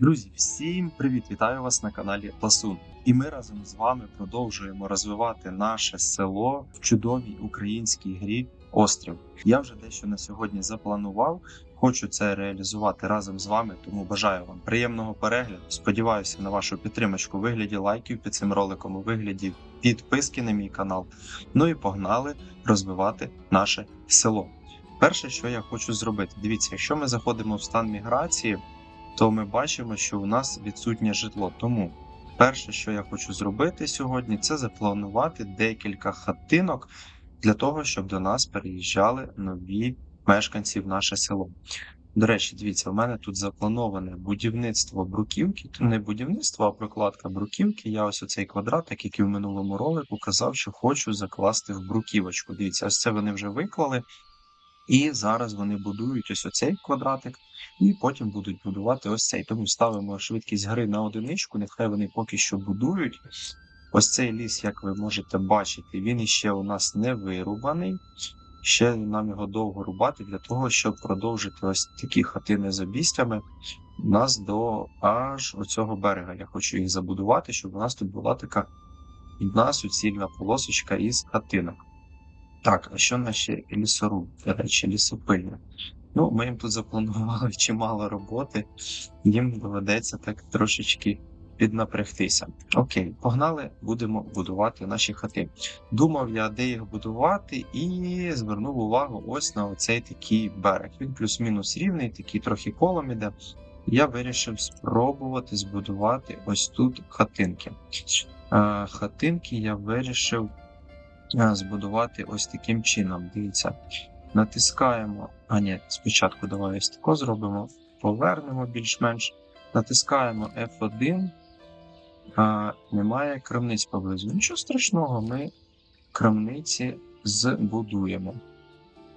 Друзі, всім привіт! Вітаю вас на каналі Ласун. І ми разом з вами продовжуємо розвивати наше село в чудовій українській грі Острів. Я вже дещо на сьогодні запланував. Хочу це реалізувати разом з вами, тому бажаю вам приємного перегляду. Сподіваюся на вашу підтримочку у вигляді лайків під цим роликом, у вигляді підписки на мій канал. Ну і погнали розвивати наше село. Перше, що я хочу зробити, дивіться, якщо ми заходимо в стан міграції, то ми бачимо, що у нас відсутнє житло. Тому перше, що я хочу зробити сьогодні, це запланувати декілька хатинок для того, щоб до нас переїжджали нові мешканці в наше село. До речі, дивіться, у мене тут заплановане будівництво бруківки. Тут не будівництво, а прокладка бруківки. Я ось оцей квадратик, який в минулому ролику казав, що хочу закласти в бруківочку. Дивіться, ось це вони вже виклали. І зараз вони будують ось оцей квадратик, і потім будуть будувати ось цей. Тому ставимо швидкість гри на одиничку. Нехай вони поки що будують. Ось цей ліс, як ви можете бачити, він іще у нас не вирубаний. Ще нам його довго рубати для того, щоб продовжити ось такі хатини з обістями. У нас до аж оцього берега. Я хочу їх забудувати, щоб у нас тут була така одна суцільна полосочка із хатинок. Так, а що наші лісоруб, до речі, лісопильні? Ну, ми їм тут запланували чимало роботи, їм доведеться так трошечки піднапрягтися. Окей, погнали, будемо будувати наші хати. Думав я, де їх будувати, і звернув увагу ось на оцей такий берег. Він плюс-мінус рівний, такий трохи колом іде. Я вирішив спробувати збудувати ось тут хатинки. Е, Хатинки я вирішив збудувати ось таким чином. Дивіться, натискаємо. А ні, спочатку давай ось тако зробимо, повернемо більш-менш. Натискаємо F1. А, Немає крамниць поблизу. Нічого страшного, ми крамниці збудуємо.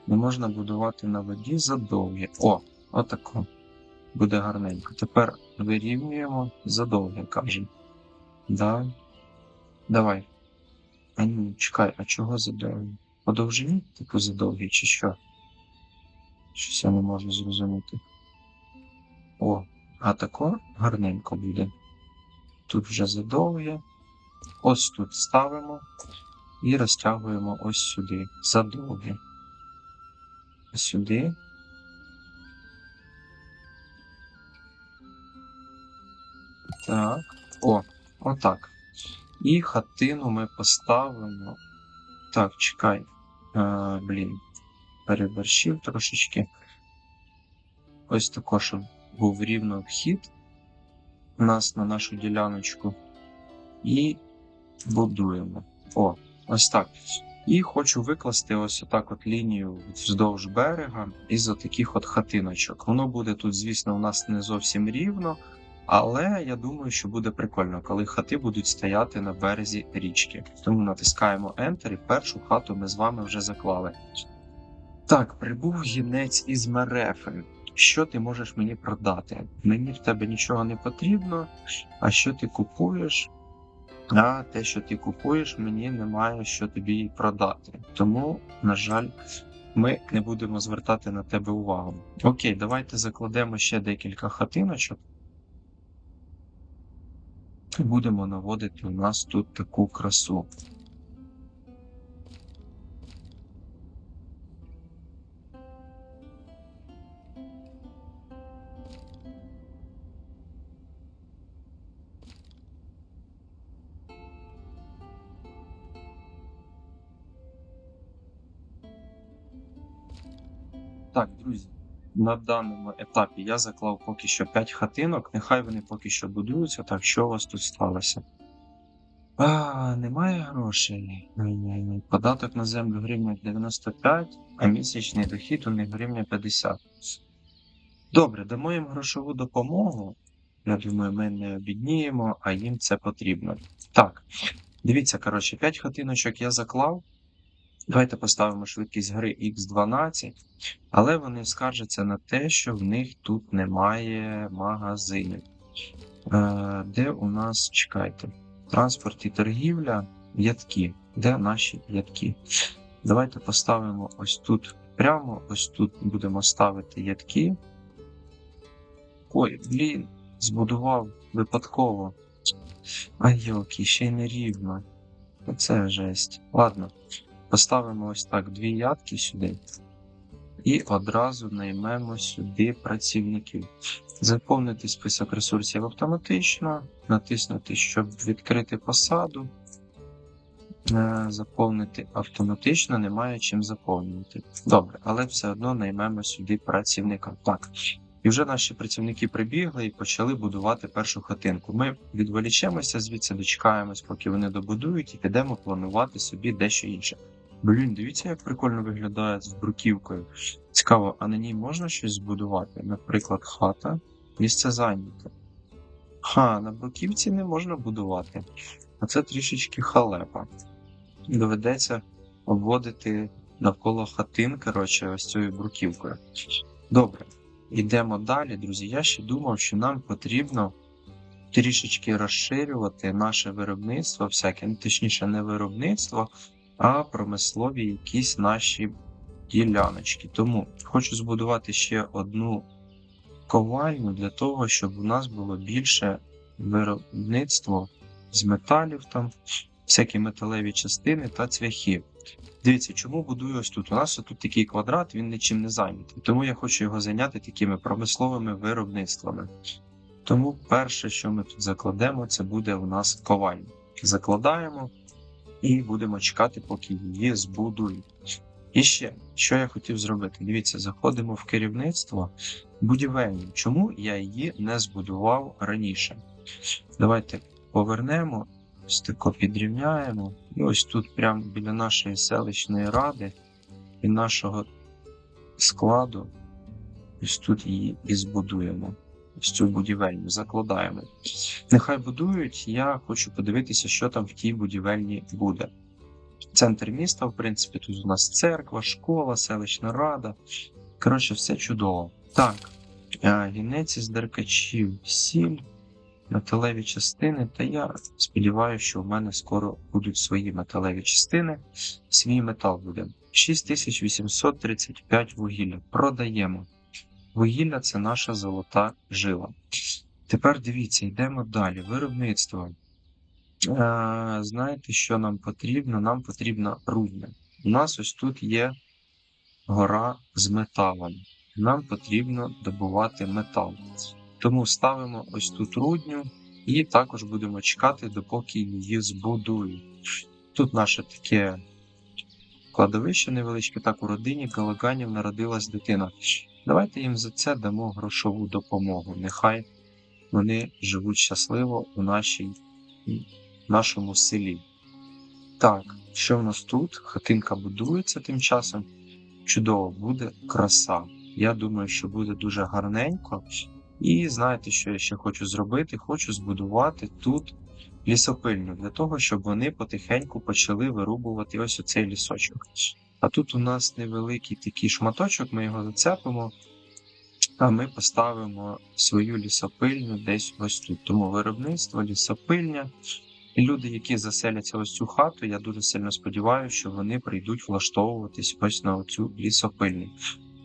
Не можна будувати на воді задовгі. О, отако. Буде гарненько. Тепер вирівнюємо задовгі, кажемо. Да. Давай. А ні, чекай, а чого задовгі? По довжині, типу задовгі, чи що? Щось я не можу зрозуміти. О, а тако гарненько буде. Тут вже задовге. Ось тут ставимо і розтягуємо ось сюди. Задовге. Сюди. Так. О, отак. І хатину ми поставимо. Так, чекай. А, блін. Переборщив трошечки. Ось також був рівно вхід у нас на нашу діляночку. І будуємо. О, ось так. І хочу викласти ось отак от лінію вздовж берега із таких от хатиночок. Воно буде тут, звісно, у нас не зовсім рівно, але я думаю, що буде прикольно, коли хати будуть стояти на березі річки. Тому натискаємо Enter і першу хату ми з вами вже заклали. Так, прибув гінець із Мерефи. Що ти можеш мені продати? Мені в тебе нічого не потрібно, а що ти купуєш? А те, що ти купуєш, мені немає що тобі продати. Тому, на жаль, ми не будемо звертати на тебе увагу. Окей, давайте закладемо ще декілька хатиночок. Будемо наводити у нас тут таку красу. Так, друзі, на даному етапі я заклав поки що 5 хатинок. Нехай вони поки що будуються. Так, що у вас тут сталося? А, немає грошей. Податок на землю гривня 95, а місячний дохід у них гривня 50. Добре, дамо їм грошову допомогу. Я думаю, ми не обідніємо, а їм це потрібно. Так, дивіться, коротше, 5 хатиночок я заклав. Давайте поставимо швидкість гри X12, але вони скаржаться на те, що в них тут немає магазинів. Е, Де у нас, чекайте, транспорт і торгівля, ядки. Де наші ядки? Давайте поставимо ось тут прямо, ось тут будемо ставити ядки. Ой, блін, збудував випадково. Ай йоки, ще й не рівно. Оце жесть. Ладно, поставимо ось так дві ядки сюди. І одразу наймемо сюди працівників. Заповнити список ресурсів автоматично, натиснути, щоб відкрити посаду. Е, Заповнити автоматично, немає чим заповнювати. Добре, але все одно наймемо сюди працівника. Так. І вже наші працівники прибігли і почали будувати першу хатинку. Ми відволічемося звідси, дочекаємось, поки вони добудують, і підемо планувати собі дещо інше. Блін, дивіться, як прикольно виглядає з бруківкою. Цікаво, а на ній можна щось збудувати? Наприклад, хата, місце зайняте. Ха, на бруківці не можна будувати. А це трішечки халепа. Доведеться обводити навколо хатин, коротше, ось цією бруківкою. Добре, йдемо далі, друзі. Я ще думав, що нам потрібно трішечки розширювати наше виробництво, всяке, ну, точніше, не виробництво, а промислові якісь наші діляночки. Тому хочу збудувати ще одну ковальню для того, щоб у нас було більше виробництво з металів, там, всякі металеві частини та цвяхи. Дивіться, чому будую ось тут? У нас тут такий квадрат, він нічим не зайнятий. Тому я хочу його зайняти такими промисловими виробництвами. Тому перше, що ми тут закладемо, це буде у нас ковальня. Закладаємо і будемо чекати, поки її збудують. І ще, що я хотів зробити? Дивіться, заходимо в керівництво будівельне. Чому я її не збудував раніше? Давайте повернемо, ось тако підрівняємо. І ось тут, прямо біля нашої селищної ради і нашого складу, ось тут її і збудуємо. Цю будівельню закладаємо. Нехай будують, я хочу подивитися, що там в тій будівельні буде. Центр міста, в принципі, тут у нас церква, школа, селищна рада. Коротше, все чудово. Так, е, гінець із деркачів, сіль, металеві частини. Та я сподіваюся, що в мене скоро будуть свої металеві частини. Свій метал буде. 6835 вугілля. Продаємо. Вугілля це наша золота жила. Тепер дивіться, йдемо далі. Виробництво. Е, знаєте, що нам потрібно? Нам потрібна рудня. У нас ось тут є гора з металом. Нам потрібно добувати метал. Тому ставимо ось тут рудню і також будемо чекати, допоки її збудують. Тут наше таке кладовище невеличке, так у родині Галаганів народилась дитина. Давайте їм за це дамо грошову допомогу. Нехай вони живуть щасливо у нашій нашому селі. Так, що в нас тут? Хатинка будується тим часом. Чудово, буде краса. Я думаю, що буде дуже гарненько. І знаєте, що я ще хочу зробити? Хочу збудувати тут лісопильню для того, щоб вони потихеньку почали вирубувати ось оцей лісочок. А тут у нас невеликий такий шматочок, ми його зацепимо, а ми поставимо свою лісопильню десь ось тут. Тому виробництво, лісопильня. І люди, які заселяться ось цю хату, я дуже сильно сподіваюся, що вони прийдуть влаштовуватись ось на цю лісопильню.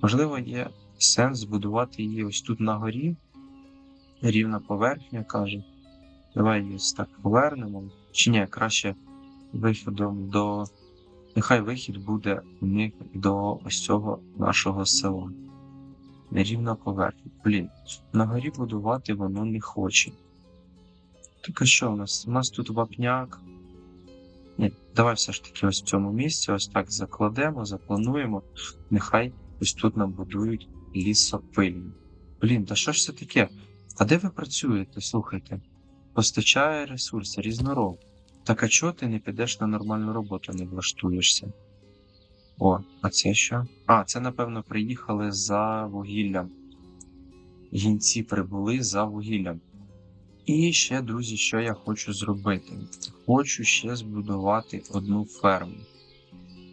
Можливо, є сенс збудувати її ось тут на горі. Рівна поверхня каже. Давай її так повернемо. Чи ні, краще виходом до. Нехай вихід буде у них до ось цього нашого села. Нерівна поверхня. Блін, на горі будувати воно не хоче. Так а що у нас? У нас тут вапняк. Ні, давай все ж таки ось в цьому місці, ось так закладемо, заплануємо. Нехай ось тут нам будують лісопильню. Блін, та що ж це таке? А де ви працюєте? Слухайте? Постачає ресурси, різнороб. Так а чого ти не підеш на нормальну роботу, не влаштуєшся? О, а це що? А, це, напевно, приїхали за вугіллям. Гінці прибули за вугіллям. І ще, друзі, що я хочу зробити? Хочу ще збудувати одну ферму.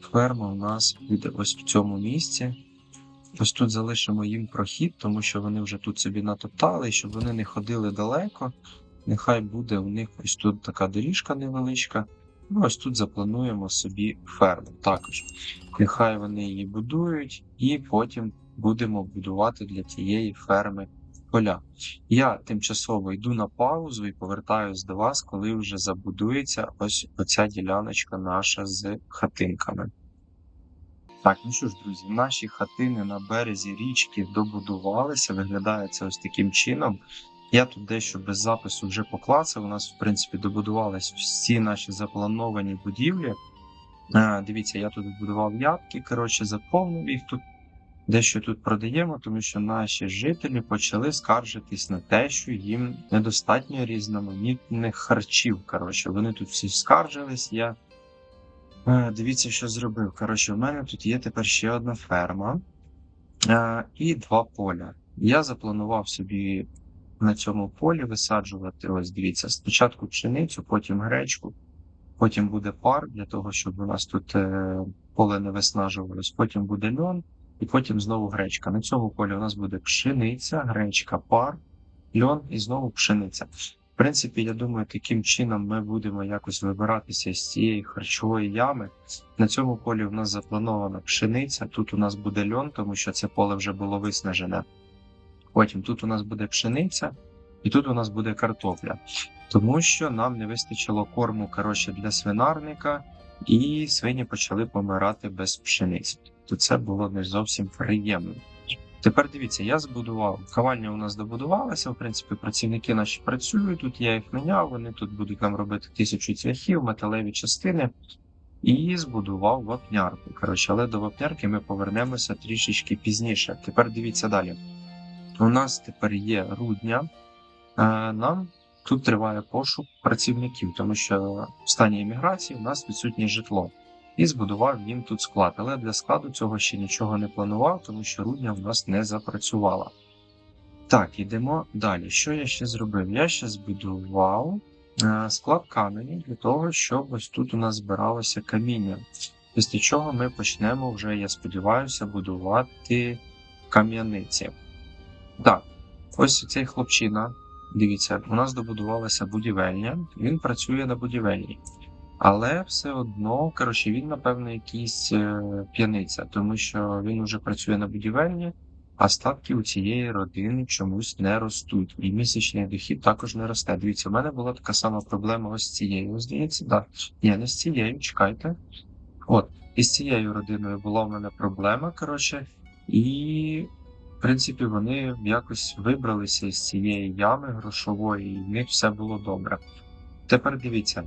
Ферма у нас буде ось в цьому місці. Ось тут залишимо їм прохід, тому що вони вже тут собі натоптали, щоб вони не ходили далеко. Нехай буде у них ось тут така доріжка невеличка. Ну, ось тут заплануємо собі ферму також. Нехай вони її будують, і потім будемо будувати для тієї ферми поля. Я тимчасово йду на паузу і повертаюсь до вас, коли вже забудується ось оця діляночка наша з хатинками. Так, ну що ж, друзі, наші хатини на березі річки добудувалися. Виглядає це ось таким чином. Я тут дещо без запису вже поклацав. У нас, в принципі, добудувались всі наші заплановані будівлі. А, дивіться, я тут будував ябки, коротше, заповнив їх тут. Дещо тут продаємо, тому що наші жителі почали скаржитись на те, що їм недостатньо різноманітних харчів. Коротше, вони тут всі скаржились. Я Е, Дивіться, що зробив. Коротше, в мене тут є тепер ще одна ферма е, і два поля. Я запланував собі на цьому полі висаджувати. Ось дивіться, спочатку пшеницю, потім гречку, потім буде пар для того, щоб у нас тут е, поле не виснажувалось, потім буде льон, і потім знову гречка. На цьому полі у нас буде пшениця, гречка, пар, льон і знову пшениця. В принципі, я думаю, таким чином ми будемо якось вибиратися з цієї харчової ями. На цьому полі у нас запланована пшениця. Тут у нас буде льон, тому що це поле вже було виснажене. Потім тут у нас буде пшениця, і тут у нас буде картопля. Тому що нам не вистачило корму коротше, для свинарника, і свині почали помирати без пшениці. То це було не зовсім приємно. Тепер дивіться, я збудував. Кавальня у нас добудувалася. В принципі, працівники наші працюють. Тут я їх наняв. Вони тут будуть нам робити тисячу цвяхів, металеві частини. І збудував вапнярку. Коротше, але до вапнярки ми повернемося трішечки пізніше. Тепер дивіться далі. У нас тепер є рудня. Е, Нам тут триває пошук працівників, тому що в стані еміграції у нас відсутнє житло і збудував їм тут склад. Але для складу цього ще нічого не планував, тому що рудня в нас не запрацювала. Так, йдемо далі. Що я ще зробив? Я ще збудував е, склад каменю для того, щоб ось тут у нас збиралося каміння. Після чого ми почнемо вже, я сподіваюся, будувати кам'яниці. Так, ось цей хлопчина. Дивіться, у нас добудувалася будівельня, він працює на будівельні. Але все одно, коротше, він, напевно, якийсь е, п'яниця, тому що він вже працює на будівельні, а статки у цієї родини чомусь не ростуть. І місячний дохід також не росте. Дивіться, у мене була така сама проблема ось з цією. Здається, так. Ні, не з цією, чекайте. От, і з цією родиною була в мене проблема, коротше, і. Принципі, вони якось вибралися з цієї ями грошової, і в них все було добре. Тепер дивіться,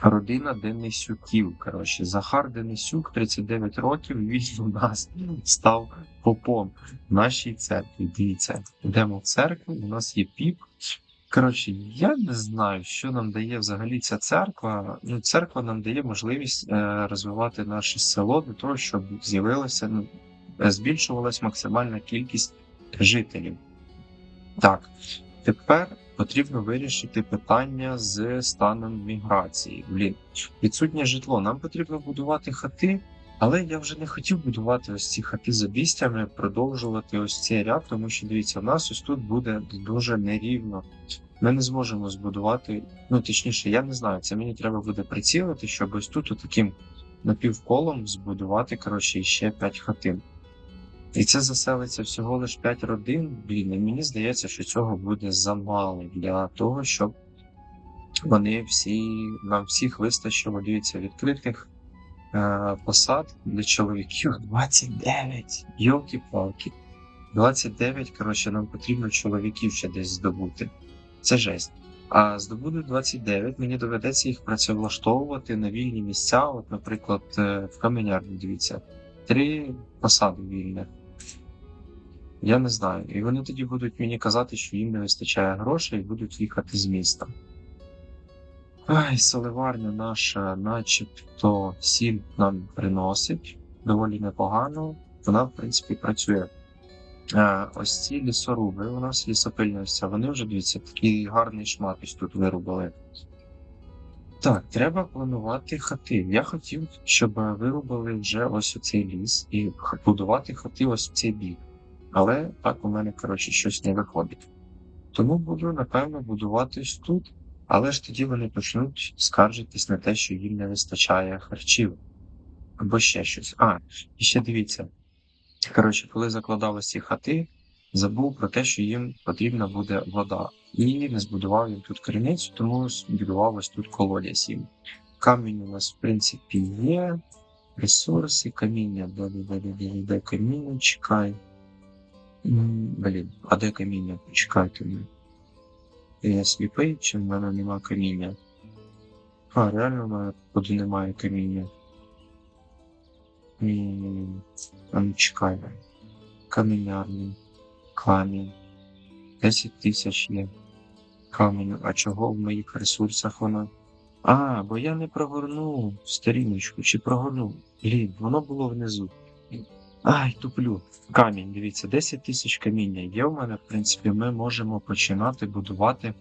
Родина Денисюків. Коротше, Захар Денисюк, 39 років. Він у нас став попом в нашій церкві. Дивіться, йдемо в церкву. У нас є піп. Коротше, я не знаю, що нам дає взагалі ця церква. Ну, церква нам дає можливість е, розвивати наше село для того, щоб з'явилася, ну, збільшувалась максимальна кількість жителів. Так, тепер потрібно вирішити питання з станом міграції. Блін, відсутнє житло. Нам потрібно будувати хати, але я вже не хотів будувати ось ці хати за бістями, продовжувати ось цей ряд, тому що дивіться, у нас ось тут буде дуже нерівно. Ми не зможемо збудувати. Ну точніше, я не знаю. Це мені треба буде прицілити, щоб ось тут таким напівколом збудувати коротше ще 5 хатин. І це заселиться всього лише 5 родин. Блін, і мені здається, що цього буде замало для того, щоб вони всі нам всіх вистачило дивіться відкритих е, посад для чоловіків 29. Йолки-палки. 29, коротше, нам потрібно чоловіків ще десь здобути. Це жесть. А здобуду 29, мені доведеться їх працевлаштовувати на вільні місця. От, наприклад, е, в каменярні, дивіться, три посади вільних. Я не знаю. І вони тоді будуть мені казати, що їм не вистачає грошей і будуть їхати з міста. Ай, соливарня наша, начебто, сіль нам приносить доволі непогано. Вона, в принципі, працює. Е, ось ці лісоруби, у нас лісопильня вони вже дивіться, такий гарний шмат ось тут вирубали. Так, треба планувати хати. Я хотів, щоб вирубали вже ось оцей ліс і будувати хати ось в цей бік. Але так у мене, коротше, щось не виходить. Тому буду, напевно, будуватись тут, але ж тоді вони почнуть скаржитись на те, що їм не вистачає харчів. Або ще щось. А, і ще дивіться. Коротше, коли закладали ці хати, забув про те, що їм потрібна буде вода. І не збудував їм тут криницю, тому збудував ось тут колодязь їм. Камінь у нас, в принципі, є. Ресурси, каміння, де, де, де, де каміння, чекай. Блін, а де каміння? Почекайте. ну. Я сліпий, чи в мене нема каміння? А, реально в мене походу немає каміння. М, А ну чекай. Камінярний. Камінь. 10 тисяч є. Каменю. А чого в моїх ресурсах вона? А, бо я не прогорнув сторіночку, чи прогорнув. Блін, воно було внизу. Ай, туплю. Камінь, дивіться, 10 тисяч каміння є в мене, в принципі, ми можемо починати будувати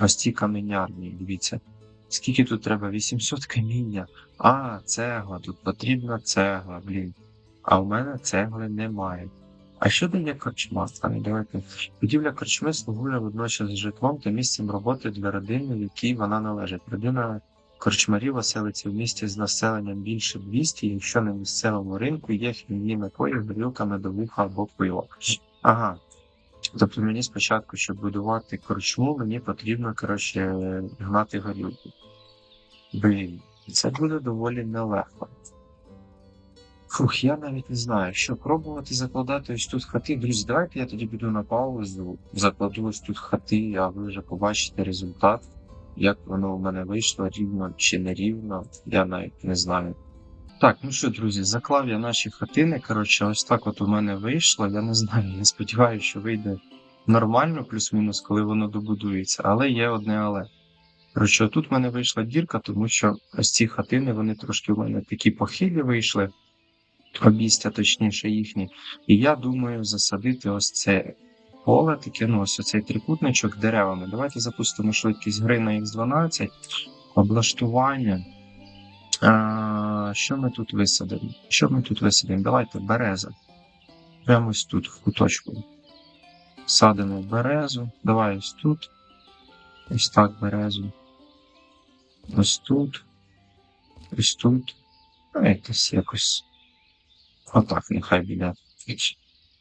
ось ці каменярні. Дивіться. Скільки тут треба? 800 каміння. А, цегла, тут потрібна цегла, блін. А в мене цегли немає. А що дає корчма? Ну давайте. Будівля корчми слугує водночас житлом та місцем роботи для родини, якій вона належить. Родина корчмарів оселиться в місті з населенням більше 200, якщо на місцевому ринку є хмільні напої, горілка, медовуха або пиво. Ага. Тобто мені спочатку, щоб будувати корчму, мені потрібно, коротше, гнати горілку. Блін, це буде доволі нелегко. Фух, я навіть не знаю, що пробувати закладати ось тут хати. Друзі, давайте я тоді піду на паузу, закладу ось тут хати, а ви вже побачите результат, як воно в мене вийшло, рівно чи не рівно, я навіть не знаю. Так, ну що, друзі, заклав я наші хатини. Коротше, ось так от у мене вийшло. Я не знаю, я сподіваюся, що вийде нормально, плюс-мінус, коли воно добудується, але є одне але. Коротше, тут в мене вийшла дірка, тому що ось ці хатини, вони трошки в мене такі похилі вийшли обійстя, точніше їхні. І я думаю засадити ось це поле, таке, ну ось оцей трикутничок деревами. Давайте запустимо швидкість гри на X12, облаштування. А, що ми тут висадимо? Що ми тут висадимо? Давайте береза. Прямо ось тут, в куточку. Садимо березу. Давай ось тут. Ось так березу. Ось тут. Ось тут. Ну, якось якось. Отак, нехай буде.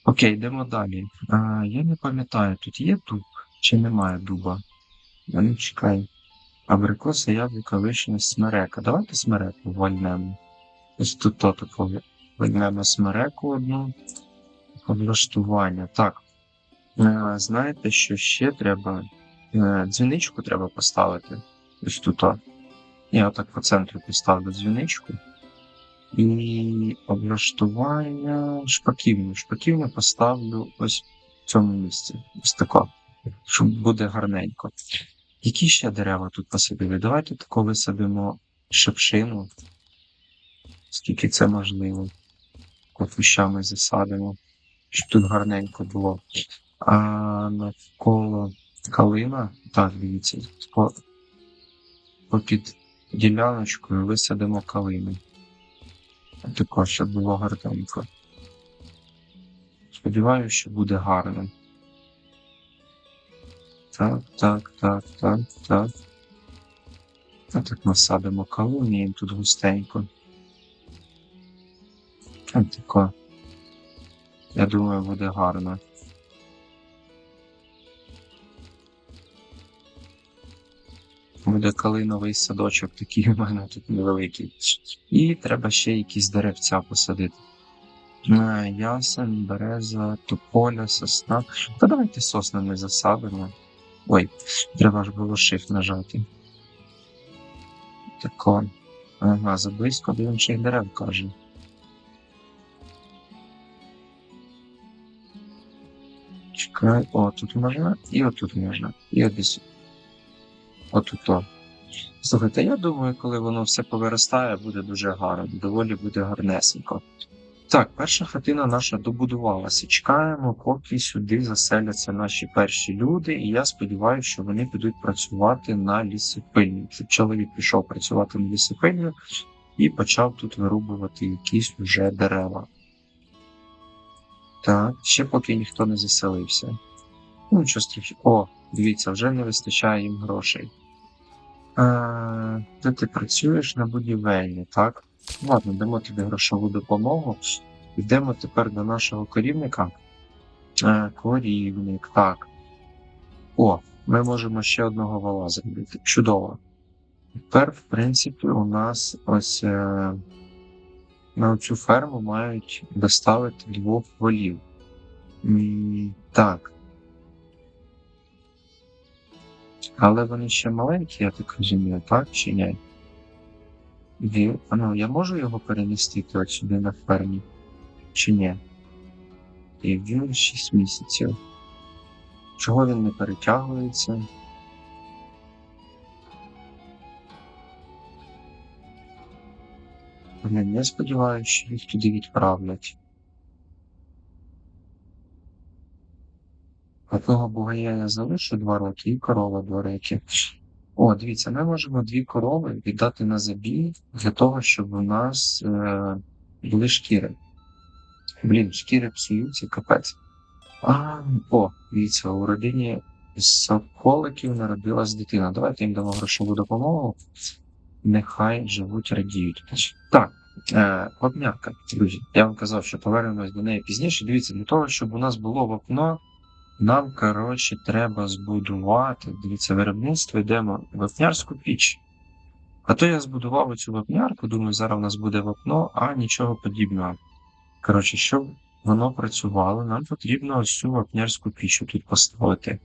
Окей, йдемо далі. А, я не пам'ятаю, тут є дуб чи немає дуба? Я не чекаю. Абрикоса, яблука, вишня, смерека. Давайте смереку вальнемо. Ось тут то такого. Вальнемо смереку одну. Облаштування. Так. Е, знаєте, що ще треба? Дзвіничку треба поставити. Ось тут. Я отак по центру поставлю дзвіничку. І облаштування шпаківню. Шпаківню поставлю ось в цьому місці. Ось тако. Щоб буде гарненько. Які ще дерева тут посадили? Давайте тако висадимо шепшину. Скільки це можливо. Кущами засадимо. Щоб тут гарненько було. А навколо калина. Так, дивіться, по, попід діляночкою висадимо калину. Також, щоб було гарненько. Сподіваюся, що буде гарно. Так, так, так, так, так. А так насадимо колонії тут густенько. А тако. Я думаю, буде гарно. Буде калиновий садочок, такий у мене тут невеликий. І треба ще якісь деревця посадити. Е, Ясен, береза, тополя, сосна. Та давайте соснами засадимо. Ой, треба ж було shift нажати. Тако. Ага, заблизько до інших дерев каже. Чекай, о, тут можна, і отут можна. І от десь. Отут. Слухайте, я думаю, коли воно все повиростає, буде дуже гарно, доволі буде гарнесенько. Так, перша хатина наша добудувалася. Чекаємо, поки сюди заселяться наші перші люди, і я сподіваюся, що вони підуть працювати на лісопильню. Чоловік пішов працювати на лісопильню і почав тут вирубувати якісь уже дерева. Так, ще поки ніхто не заселився. Ну, що страхи. О, дивіться, вже не вистачає їм грошей. Е, Де ти працюєш на будівельні, так? Ладно, дамо тобі грошову допомогу. Йдемо тепер до нашого керівника. Е, корівник, так. О, ми можемо ще одного вала зробити. Чудово. Тепер, в принципі, у нас ось е, на цю ферму мають доставити двох волів. М, Так. Але вони ще маленькі, я так розумію, так чи ні? Віл, ну, я можу його перемістити от сюди на фермі? Чи ні? І він 6 місяців. Чого він не перетягується? Блін, я сподіваюся, що їх туди відправлять. Одного бугая я залишу два роки і корова два роки. О, дивіться, ми можемо дві корови віддати на забій для того, щоб у нас е, були шкіри. Блін, шкіри псуються, капець. А, о, дивіться, у родині Соколиків народилась дитина. Давайте їм дамо грошову допомогу. Нехай живуть, радіють. Так, е, вапнярка, друзі. Я вам казав, що повернемось до неї пізніше. Дивіться, для того, щоб у нас було вапно, нам, коротше, треба збудувати. Дивіться, виробництво йдемо вапнярську піч. А то я збудував оцю вапнярку, думаю, зараз у нас буде вапно, а нічого подібного. Коротше, щоб воно працювало, нам потрібно ось цю вапнярську піч тут поставити.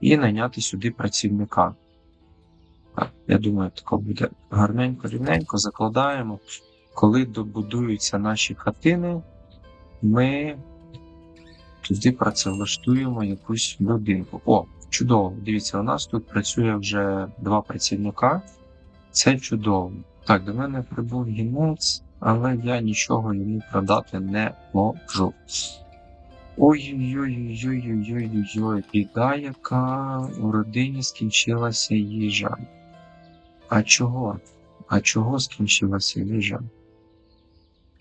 І найняти сюди працівника. Я думаю, тако буде гарненько, рівненько закладаємо. Коли добудуються наші хатини, ми туди працевлаштуємо якусь людинку. О, чудово! Дивіться, у нас тут працює вже два працівника. Це чудово. Так, до мене прибув гінець, але я нічого йому продати не можу. Ой-ой-ой-ой-ой-ой-ой-ой, біда, яка у родині скінчилася їжа. А чого? А чого скінчилася їжа?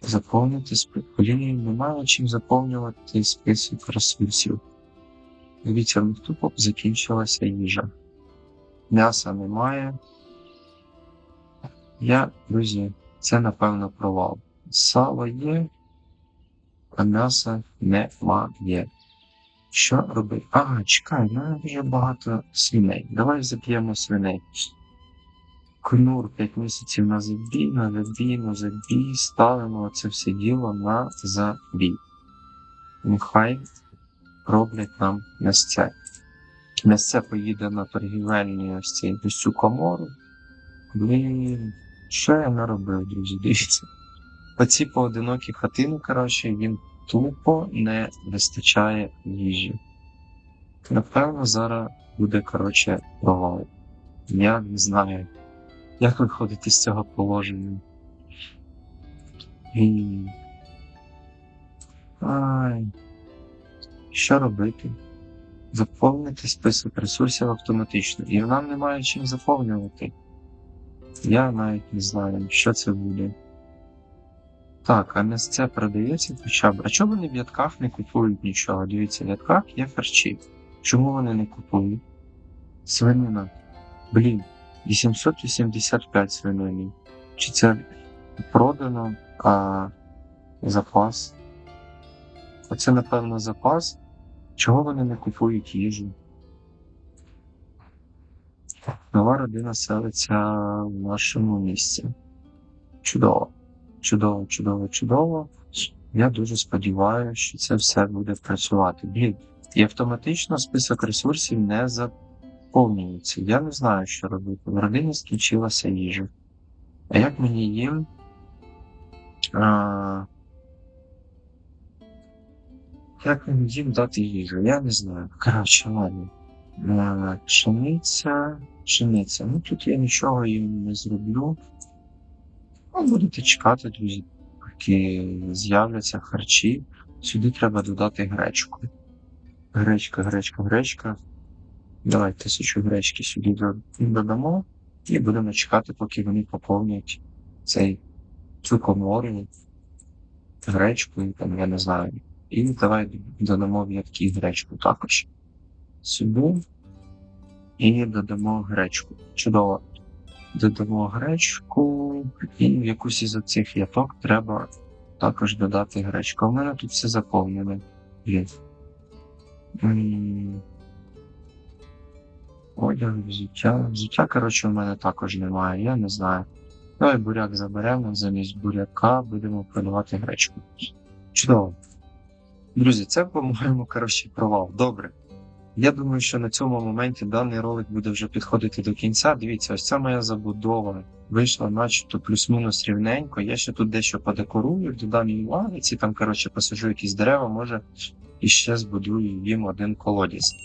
Заповнити список. Блін, немає чим заповнювати список ресурсів. Дивіться, в тупо закінчилася їжа. М'яса немає. Я, друзі, це напевно провал. Сало є, а м'яса немає. Що робити? Ага, чекай, в мене дуже багато свиней. Давай заб'ємо свиней. Кнур 5 місяців на забій, на забій, на забій. Ставимо це все діло на забій. Нехай роблять нам місце. Місце поїде на торгівельні ось цей цю комору. Блін, що я наробив, друзі? Дивіться. Оці поодинокі хатини, коротше, їм тупо не вистачає їжі. Напевно, зараз буде, коротше, провал. Я не знаю, як виходити з цього положення. І... Ай. Що робити? Заповнити список ресурсів автоматично. І нам немає чим заповнювати. Я навіть не знаю, що це буде. Так, а місце продається хоча б. А чому вони в ядках не купують нічого? Дивіться, в ядках є харчі. Чому вони не купують? Свинина. Блін, 885 свинини. Чи це продано, а запас? Оце, напевно, запас. Чого вони не купують їжу? Нова родина селиться в нашому місці. Чудово. Чудово, чудово, чудово. Я дуже сподіваюся, що це все буде працювати. Блін, і автоматично список ресурсів не заповнюється. Я не знаю, що робити. В родині скінчилася їжа. А як мені їм? А... Як їм дати їжу? Я не знаю. Коротше, ладно. Пшениця, пшениця. Ну тут я нічого їм не зроблю. Ну, будете чекати, друзі, поки з'являться харчі. Сюди треба додати гречку. Гречка, гречка, гречка. Давай тисячу гречки сюди додамо і будемо чекати, поки вони поповнять цей цю комору, гречку, там, я не знаю. І давай додамо в ядки гречку також. Сюди. І додамо гречку. Чудово додамо гречку, і в якусь із оцих яток треба також додати гречку. У мене тут все заповнене. Одяг, взуття. Взуття, коротше, в мене також немає, я не знаю. Давай буряк заберемо, замість буряка будемо продавати гречку. Чудово. Друзі, це, по-моєму, коротше, провал. Добре. Я думаю, що на цьому моменті даний ролик буде вже підходити до кінця. Дивіться, ось ця моя забудова вийшла, начебто плюс-мінус рівненько. Я ще тут дещо подекорую, додам їм лавиці, там, коротше, посажу якісь дерева, може, і ще збудую їм один колодязь.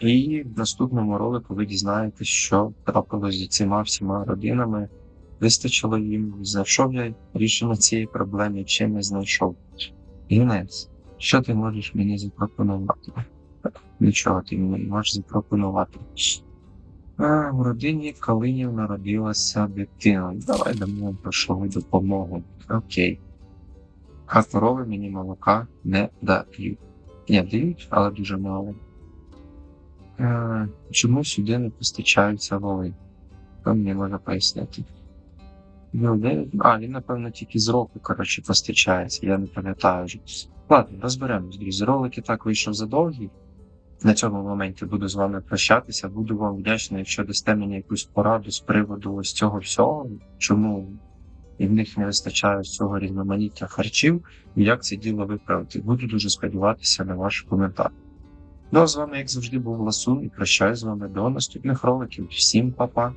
І в наступному ролику ви дізнаєтесь, що трапилось зі цими всіма родинами. Вистачило їм, знайшов я рішення цієї проблеми чи не знайшов. Гінець, що ти можеш мені запропонувати? Нічого ти мені не можеш запропонувати. А, в родині Калинів народилася дитина. Давай дамо грошову допомогу. Окей. А корови мені молока не дають. Ні, дають, але дуже мало. Е, чому сюди не постачаються воли? Хто мені може пояснити? Ну? А, він, напевно, тільки з року, коротше, постачається, я не пам'ятаю. Ладно, розберемось, друзі. Ролик і так вийшов задовгий. На цьому моменті буду з вами прощатися. Буду вам вдячний, якщо дасте мені якусь пораду з приводу ось цього всього, чому і в них не вистачає цього різноманіття харчів, і як це діло виправити. Буду дуже сподіватися на ваш коментар. Ну а з вами, як завжди, був Ласун і прощаюсь з вами до наступних роликів. Всім па-па!